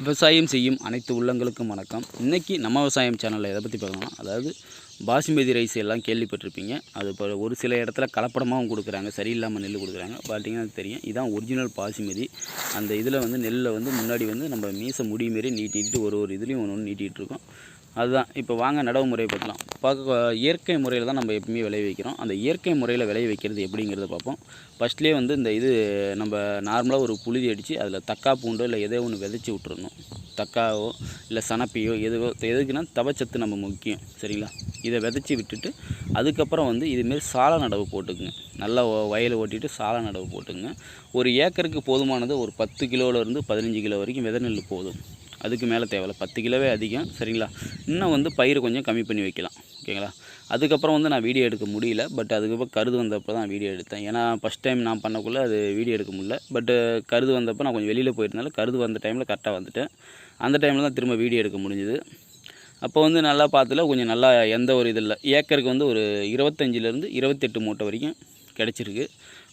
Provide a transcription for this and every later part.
விவசாயம் செய்யும் அனைத்து உள்ளங்களுக்கும் வணக்கம். இன்றைக்கி நம்ம விவசாயம் சேனலில் எதை பற்றி பார்க்கலாம் அதாவது பாசுமதி ரைஸ் எல்லாம் கேள்விப்பட்டிருப்பீங்க. அது இப்போ ஒரு சில இடத்துல கலப்படமாகவும் கொடுக்குறாங்க. சரியில்லாமல் நெல் கொடுக்குறாங்க. பார்த்தீங்கன்னா அது தெரியும். இதான் ஒரிஜினல் பாசுமதி அந்த இதில் வந்து நெல்லை வந்து முன்னாடி வந்து நம்ம மீச முடி மாரி நீட்டிட்டு ஒரு ஒரு இதுலேயும் ஒன்று ஒன்று நீட்டிகிட்டு இருக்கோம். அதுதான். இப்போ வாங்க நடவு முறையை பற்றலாம் பார்க்க இயற்கை முறையில் தான் நம்ம எப்பவுமே விளைய வைக்கிறோம். அந்த இயற்கை முறையில் விளைய வைக்கிறது எப்படிங்கிறத பார்ப்போம். ஃபஸ்ட்லேயே வந்து இந்த இது நம்ம நார்மலாக ஒரு புழுதி அடித்து அதில் தக்கா பூண்டோ இல்லை எதோ ஒன்று விதைச்சி விட்டுறணும். தக்காவோ இல்லை சனப்பியோ எதுவோ எதுக்குன்னா தவச்சத்து நம்ம முக்கியம் சரிங்களா? இதை விதைச்சி விட்டுட்டு அதுக்கப்புறம் வந்து இதுமாரி சால நடவு போட்டுக்குங்க. நல்லா வயலை ஓட்டிட்டு சால நடவு போட்டுங்க ஒரு ஏக்கருக்கு போதுமானது ஒரு பத்து கிலோவிலேருந்து பதினஞ்சு கிலோ வரைக்கும் விதை நெல் போதும். அதுக்கு மேலே தேவையில்ல. பத்து கிலோவே அதிகம் சரிங்களா? இன்னும் வந்து பயிர் கொஞ்சம் கம்மி பண்ணி வைக்கலாம். ஓகேங்களா? அதுக்கப்புறம் வந்து நான் வீடியோ எடுக்க முடியல. பட் அதுக்கப்புறம் கருது வந்தப்போ தான் வீடியோ எடுத்தேன். ஏன்னா ஃபஸ்ட் டைம் நான் பண்ணக்குள்ளே அது வீடியோ எடுக்க முடியல. பட்டு கருது வந்தப்போ நான் கொஞ்சம் வெளியில் போயிருந்தாலும் கருது வந்த டைமில் கரெக்டாக வந்துட்டேன். அந்த டைமில் தான் திரும்ப வீடியோ எடுக்க முடிஞ்சுது. அப்போ வந்து நல்லா பார்த்துல கொஞ்சம் நல்லா எந்த ஒரு இது இல்லை. ஏக்கருக்கு வந்து ஒரு இருபத்தஞ்சிலேருந்து இருபத்தெட்டு மூட்டை வரைக்கும் கிடச்சிருக்கு.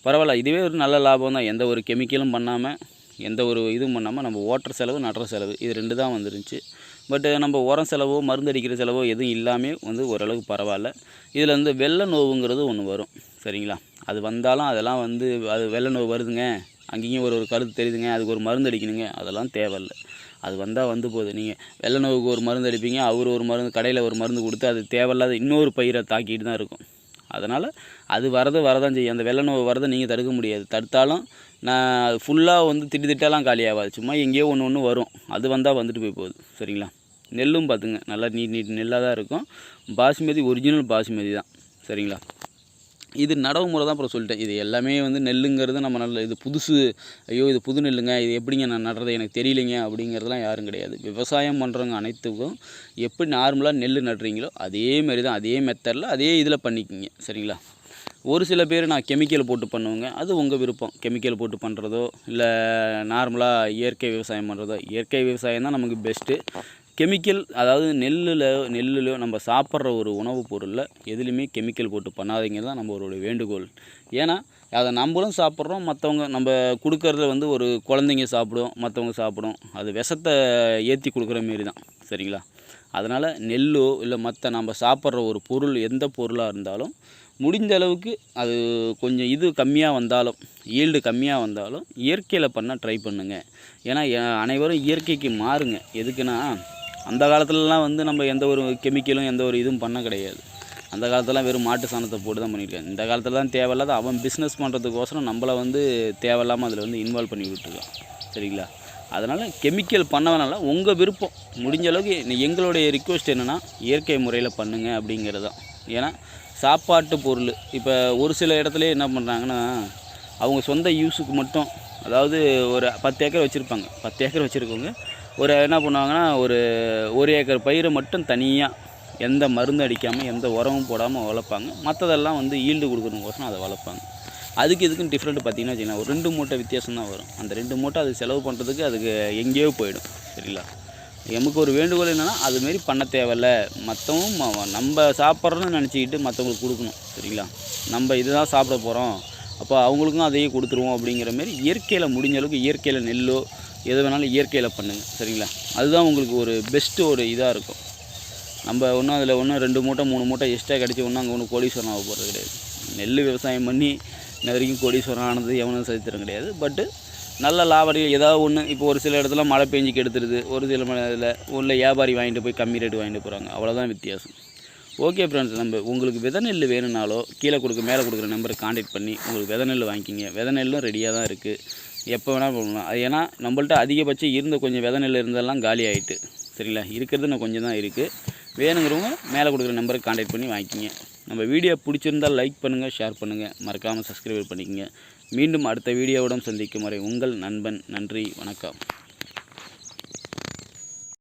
பரவாயில்ல. இதுவே ஒரு நல்ல லாபம் தான். எந்த ஒரு கெமிக்கலும் பண்ணாமல் எந்த ஒரு இதுவும் பண்ணாமல் நம்ம ஓட்டுற செலவு நடுற செலவு இது ரெண்டு தான் வந்துருந்துச்சு. பட்டு நம்ம உரம் செலவோ மருந்து அடிக்கிற செலவோ எதுவும் இல்லாமல் வந்து ஓரளவுக்கு பரவாயில்ல. இதில் வந்து வெள்ளை நோவுங்கிறது ஒன்று வரும். சரிங்களா? அது வந்தாலும் அதெல்லாம் வந்து அது வெள்ளை நோவு வருதுங்க. அங்கேயும் ஒரு ஒரு கருத்து தெரியுதுங்க. அதுக்கு ஒரு மருந்து அடிக்கணுங்க. அதெல்லாம் தேவையில்ல. அது வந்தால் வந்து போகுது நீங்கள் வெள்ளை நோவுக்கு ஒரு மருந்து அடிப்பீங்க. அவர் ஒரு மருந்து கடையில் ஒரு மருந்து கொடுத்து அது தேவையில்லாத இன்னொரு பயிரை தாக்கிட்டு தான் இருக்கும். அதனால் அது வரது வரதான் செய்யும். அந்த வெள்ளை நோவு வரதை நீங்கள் தடுக்க முடியாது. தடுத்தாலும் நான் ஃபுல்லாக வந்து திட்டு திட்டாலாம் காலி ஆகாது சும்மா எங்கேயோ ஒன்று ஒன்று வரும். அது வந்தால் வந்துட்டு போய் போகுது. சரிங்களா? நெல்லும் பார்த்துங்க நல்லா நீட் நீட் நெல்லாக தான் இருக்கும். பாசுமதி ஒரிஜினல் பாசுமதி தான். சரிங்களா? இது நடவு முறை தான் அப்புறம் சொல்லிட்டேன். இது எல்லாமே வந்து நெல்லுங்கிறது நம்ம நல்ல இது புதுசு. ஐயோ இது புது நெல்லுங்க. இது எப்படிங்க நான் நடுறது? எனக்கு தெரியலைங்க. அப்படிங்கிறதுலாம் யாரும் கிடையாது. விவசாயம் பண்ணுறவங்க அனைத்துக்கும் எப்படி நார்மலாக நெல் நடுறீங்களோ அதே மாதிரி தான். அதே மெத்தடில் அதே இதில் பண்ணிக்கிங்க. சரிங்களா? ஒரு சில பேர் நான் கெமிக்கல் போட்டு பண்ணுவேங்க. அது உங்கள் விருப்பம். கெமிக்கல் போட்டு பண்ணுறதோ இல்லை நார்மலாக இயற்கை விவசாயம் பண்ணுறதோ இயற்கை விவசாயம் தான் நமக்கு பெஸ்ட்டு கெமிக்கல் அதாவது நெல்லில் நெல்லில் நம்ம சாப்பிட்ற ஒரு உணவுப் பொருளில் எதுலேயுமே கெமிக்கல் போட்டு பண்ணாதீங்க தான் நம்மளோட வேண்டுகோள். ஏன்னா அதை நம்மளும் சாப்பிட்றோம் மற்றவங்க நம்ம கொடுக்கறதுல வந்து ஒரு குழந்தைங்க சாப்பிடும் மற்றவங்க சாப்பிடும். அது விஷத்தை ஏற்றி கொடுக்குற மாரி தான் சரிங்களா? அதனால் நெல்லோ இல்லை மற்ற நம்ம சாப்பிட்ற ஒரு பொருள் எந்த பொருளாக இருந்தாலும் முடிஞ்ச அளவுக்கு அது கொஞ்சம் இது கம்மியாக வந்தாலும் ஈல்டு கம்மியாக வந்தாலும் இயற்கையில் பண்ண ட்ரை பண்ணுங்கள் ஏன்னா அனைவரும் இயற்கைக்கு மாறுங்க. எதுக்குன்னா அந்த காலத்துலலாம் வந்து நம்ம எந்த ஒரு கெமிக்கலும் எந்த ஒரு இதுவும் பண்ண கிடையாது. அந்த காலத்துலலாம் வெறும் மாட்டு சாணத்தை போட்டு தான் பண்ணியிருக்காங்க இந்த காலத்தில் தான் தேவையில்லாத அவன் பிஸ்னஸ் பண்ணுறதுக்கோசரம் நம்மளை வந்து தேவையில்லாமல் அதில் வந்து இன்வால்வ் பண்ணி விட்டுருக்கான். சரிங்களா? அதனால் கெமிக்கல் பண்ணவனால உங்கள் விருப்பம். முடிஞ்ச அளவுக்கு எங்களுடைய ரிக்வெஸ்ட் என்னென்னா இயற்கை முறையில் பண்ணுங்கள் அப்படிங்கிறது தான். ஏன்னா சாப்பாட்டு பொருள். இப்போ ஒரு சில இடத்துல என்ன பண்ணுறாங்கன்னா அவங்க சொந்த யூஸுக்கு மட்டும் அதாவது ஒரு பத்து ஏக்கர் வச்சுருப்பாங்க. பத்து ஏக்கர் வச்சுருக்கவங்க ஒரு என்ன பண்ணுவாங்கன்னா ஒரு ஒரு ஏக்கர் பயிரை மட்டும் தனியாக எந்த மருந்து அடிக்காமல் எந்த உரமும் போடாமல் வளர்ப்பாங்க. மற்றதெல்லாம் வந்து ஈல்டு கொடுக்குறதுக்கோசரம் அதை வளர்ப்பாங்க. அதுக்கு இதுக்கும் டிஃப்ரெண்ட் பார்த்தீங்கன்னா வச்சுக்கலாம் ஒரு ரெண்டு மூட்டை வித்தியாசம் தான் வரும். அந்த ரெண்டு மூட்டை அது செலவு பண்ணுறதுக்கு அதுக்கு எங்கேயோ போயிடும் சரிங்களா? எமக்கு ஒரு வேண்டுகோள் என்னென்னா அதுமாரி பண்ண தேவையில்ல. மற்றவும் நம்ம சாப்பிட்றோன்னு நினச்சிக்கிட்டு மற்றவங்களுக்கு கொடுக்கணும் சரிங்களா? நம்ம இதுதான் சாப்பிட போகிறோம் அப்போ அவங்களுக்கும் அதையே கொடுத்துருவோம் அப்படிங்கிற மாரி இயற்கையில் முடிஞ்ச அளவுக்கு இயற்கையில் நெல்லோ எது வேணாலும் இயற்கையில் பண்ணுங்கள் சரிங்களா? அதுதான் உங்களுக்கு ஒரு பெஸ்ட்டு ஒரு இதாக இருக்கும். நம்ம ஒன்றும் அதில் ஒன்றும் ரெண்டு மூட்டை மூணு மூட்டை எக்ஸ்ட்ரா கிடச்சி ஒன்றும் அங்கே ஒன்றும் கோடீஸ்வரன் ஆக போகிறது கிடையாது. நெல் விவசாயம் பண்ணி இன்ன வரைக்கும் கோடீஸ்வரம் ஆனது எவனும் சரித்திரம் கிடையாது. பட்டு நல்ல லாபடிகள் ஏதாவது ஒன்று இப்போ ஒரு சில இடத்துல மழை பெஞ்சு கெடுத்துருது. ஒரு சில மழை இதில் உள்ள வியாபாரி வாங்கிட்டு போய் கம்மி ரேட்டு வாங்கிட்டு போகிறாங்க அவ்வளோதான் வித்தியாசம். ஓகே ஃப்ரெண்ட்ஸ் நம்ம உங்களுக்கு விதை நெல் வேணும்னாலோ கீழே கொடுக்க மேலே கொடுக்குற நம்பருக்கு காண்டாக்ட் பண்ணி உங்களுக்கு வித நெல் வாங்கிக்கிங்க. விதை நெல்லும் ரெடியாக தான் இருக்குது எப்போ வேணால் பண்ணலாம் அது ஏன்னா நம்மள்ட்ட அதிகபட்சம் இருந்த கொஞ்சம் விதை நெல் இருந்தெல்லாம் காலி ஆகிட்டு சரிங்களா? இருக்கிறது இன்னும் கொஞ்சம் தான் இருக்குது வேணுங்கிறவங்க மேலே கொடுக்குற நம்பருக்கு காண்டாக்ட் பண்ணி வாங்கிக்கிங்க. நம்ம வீடியோ பிடிச்சிருந்தால் லைக் பண்ணுங்கள் ஷேர் பண்ணுங்கள் மறக்காமல் சப்ஸ்கிரைப் பண்ணிக்கங்க. மீண்டும் அடுத்த வீடியோவுடன் சந்திக்கும் வரை உங்கள் நண்பன் நன்றி வணக்கம்.